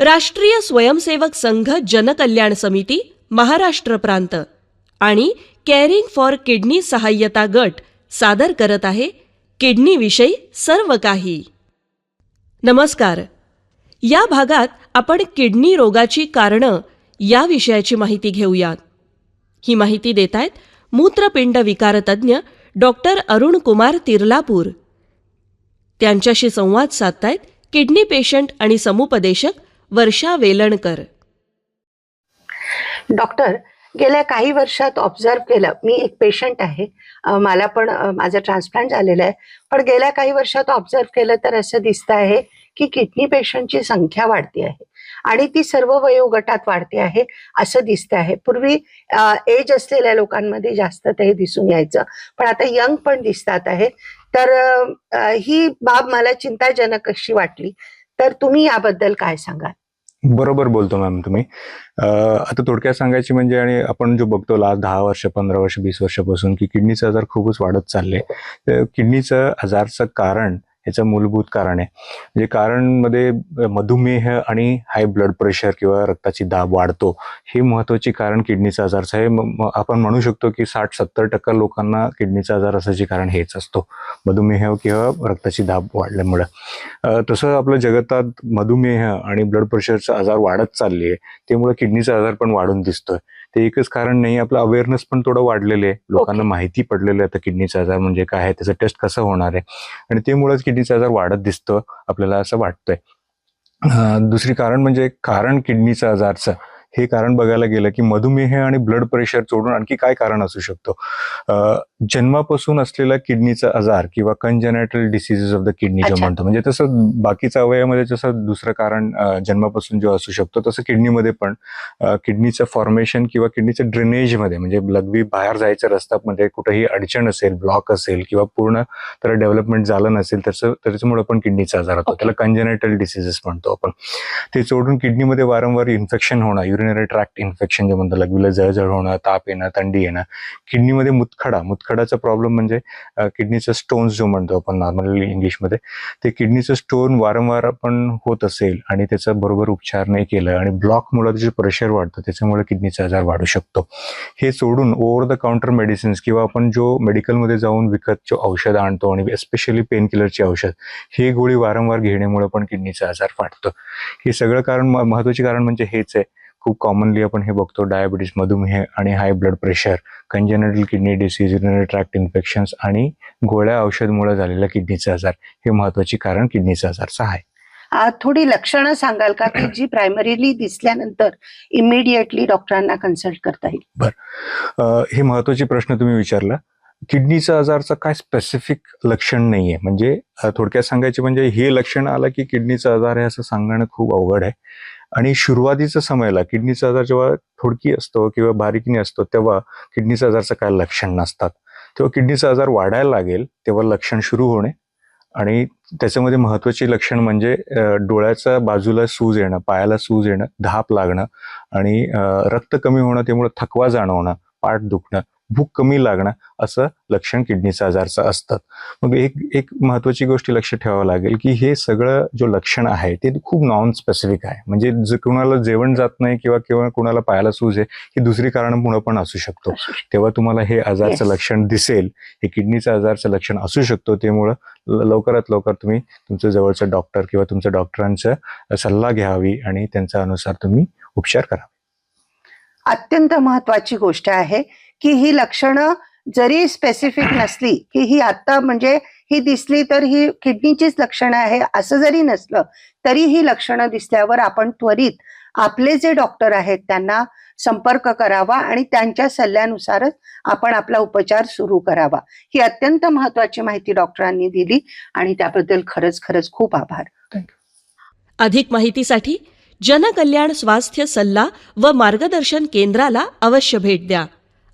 राष्ट्रीय स्वयंसेवक संघ जनकल्याण समिती महाराष्ट्र प्रांत आणि केअरिंग फॉर किडनी सहाय्यता गट सादर करत आहे किडनीविषयी सर्व काही. नमस्कार. या भागात आपण किडनी रोगाची कारणं या विषयाची माहिती घेऊयात. ही माहिती देत आहेत मूत्रपिंड विकारतज्ञ डॉक्टर अरुण कुमार तिर्लापूर. त्यांच्याशी संवाद साधतायत किडनी पेशंट आणि समुपदेशक वर्षा वेलणकर. डॉक्टर गेल्या काही वर्षात ऑब्झर्व केलं. मी एक पेशंट आहे. मला पण माझं ट्रान्सप्लांट झालेलं आहे. पण गेल्या काही वर्षात ऑब्झर्व केलं तर असं दिसतं आहे की किडनी पेशंटची संख्या वाढते आहे. आणि ती सर्व वयोगटात वाढते आहे असं दिसतं आहे. पूर्वी एज असलेल्या लोकांमध्ये जास्त ते दिसून यायचं. पण आता यंग पण दिसतात आहे. तर ही बाब मला चिंताजनक अशी वाटली. तर तुम्ही याबद्दल काय सांगाल? बरोबर बोलतो मॅम तुम्ही. आता थोडक्यात सांगायची म्हणजे आणि आपण जो बघतो लास्ट दहा वर्ष पंधरा वर्ष वीस वर्षापासून की किडनीचा आजार खूपच वाढत चालले. तर किडनीचं आजारचं कारण ह्याचं मूलभूत कारण आहे. म्हणजे कारणमध्ये मधुमेह आणि हाय ब्लड प्रेशर किंवा रक्ताची दाब वाढतो हे महत्वाची कारण किडनीचा आजारचं आहे आपण म्हणू शकतो की साठ सत्तर टक्का लोकांना किडनीचा आजार असायचे कारण हेच असतो. मधुमेह किंवा रक्ताची दाब वाढल्यामुळं. तसं आपलं जगतात मधुमेह आणि ब्लड प्रेशरचा आजार वाढत चालली आहे त्यामुळे किडनीचा आजार पण वाढून दिसतोय. ते एकच कारण नाही आपलं अवेअरनेस पण थोडं वाढलेलं आहे. लोकांना. माहिती पडलेलं आहे आता किडनीचा आजार म्हणजे काय आहे त्याचं टेस्ट कसं होणार आहे. आणि त्यामुळेच किडनीचा आजार वाढत दिसतं आपल्याला असं वाटतंय. दुसरी कारण म्हणजे कारण किडनीचा आजारचं हे कारण बघायला गेलं की मधुमेह आणि ब्लड प्रेशर सोडून आणखी काय कारण असू शकतो? जन्मापासून असलेला किडनीचा आजार किंवा congenital diseases of the kidney जो. म्हणतो म्हणजे तसं बाकीच्या अवयवामध्ये जसं दुसरं कारण जन्मापासून जो असू शकतो तसं किडनीमध्ये पण किडनीचं फॉर्मेशन किंवा किडनीचं ड्रेनेजमध्ये म्हणजे लघवी बाहेर जायच्या रस्त्यामध्ये कुठेही अडचण असेल ब्लॉक असेल किंवा पूर्ण तर डेव्हलपमेंट झालं नसेल तसं त्याच्यामुळे पण किडनीचा आजार होतो. त्याला कंजेनेटल डिसिजेस म्हणतो आपण ते सोडून किडनीमध्ये वारंवार इन्फेक्शन होणं युरिनरी ट्रॅक्ट इन्फेक्शन जे म्हणतो लघवीला जळजळ होणं ताप येणं थंडी येणं किडनीमध्ये मुतखडा खडाचा प्रॉब्लेम म्हणजे किडनीचा स्टोन्स जो म्हणतो आपण नॉर्मली इंग्लिशमध्ये ते किडनीचं स्टोन वारंवार आपण होत असेल आणि त्याचा बरोबर उपचार नाही केलं आणि ब्लॉकमुळे त्याचे प्रेशर वाढतं त्याच्यामुळे किडनीचा आजार वाढू शकतो. हे सोडून ओव्हर द काउंटर मेडिसिन्स किंवा आपण जो मेडिकलमध्ये जाऊन विकत जो औषध आणतो आणि एस्पेशली पेन किलरची औषध हे गोळी वारंवार घेण्यामुळे पण किडनीचा आजार वाढतो. हे सगळं कारण म- महत्त्वाचे कारण म्हणजे हेच आहे. खूप कॉमनली आपण हे बघतो डायबिटीस मधुमेह आणि high blood pressure congenital kidney disease urinary tract infections आणि गोळ्या औषधमुळे झालेला किडनीचा आजार. हे महत्वाची कारण किडनीचा आजारचं आहे. आ, थोडी लक्षणं सांगाल का की जी प्रायमरीली दिसल्यानंतर इमिडिएटली डॉक्टरांना कन्सल्ट करता येईल? अ, हे महत्त्वाचे प्रश्न तुम्ही विचारला. किडनीचा आजारचं काय स्पेसिफिक लक्षण नाहीये. म्हणजे थोडक्यात सांगायचे म्हणजे हे लक्षण आलं की किडनीचा आजार आहे असं सांगणं खूप अवघड आहे. आणि सुरुवातीच्या समयला किडनीचा आजार जेव्हा थोडकी असतो किंवा बारीकनी असतो तेव्हा किडनीचा आजारचं काय लक्षण नसतात. तेव्हा किडनीचा आजार वाढायला लागेल तेव्हा लक्षण सुरू होणे. आणि त्याच्यामध्ये महत्त्वाची लक्षण म्हणजे डोळ्याच्या बाजूला सूज येणं पायाला सूज येणं धाप लागणं आणि रक्त कमी होणं त्यामुळे थकवा जाणवणं पाठ दुखणं भूक कमी लागणं असं लक्षण किडनीचा आजारचं असतं मग एक एक महत्वाची गोष्ट लक्ष ठेवावं लागेल की हे सगळं जो लक्षण आहे ते खूप नॉन स्पेसिफिक आहे. म्हणजे जे कुणाला जेवण जात नाही किंवा किंवा कुणाला पायाला सूज आहे ही दुसरी कारण पुढे पण असू शकतो. तेव्हा तुम्हाला हे आजारचं. लक्षण दिसेल. हे किडनीचं आजारचं लक्षण असू शकतो. त्यामुळं लवकरात लवकर तुम्ही तुमचं जवळचं डॉक्टर किंवा तुमच्या डॉक्टरांचा सल्ला घ्यावी आणि त्यांच्या अनुसार तुम्ही उपचार करा अत्यंत महत्वाची गोष्ट आहे. की ही लक्षणं जरी स्पेसिफिक नसली की ही आता म्हणजे ही दिसली तर ही किडनीचीच लक्षणं आहे असं जरी नसलं तरी ही लक्षणं दिसल्यावर आपण त्वरित आपले जे डॉक्टर आहेत त्यांना संपर्क करावा आणि त्यांच्या सल्ल्यानुसारच आपण आपला उपचार सुरू करावा. ही अत्यंत महत्वाची माहिती डॉक्टरांनी दिली आणि त्याबद्दल खरंच खरंच खूप आभार. अधिक माहितीसाठी जनकल्याण स्वास्थ्य सल्ला व मार्गदर्शन केंद्राला अवश्य भेट द्या.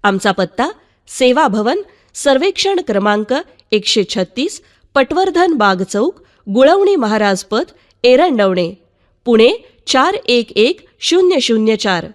आमचा पत्ता सेवा भवन सर्वेक्षण क्रमांक एकशे छत्तीस पटवर्धन बाग चौक गुळवणी महाराज पथ एरंडवणे पुणे चार एक एक शून्य शून्य चार.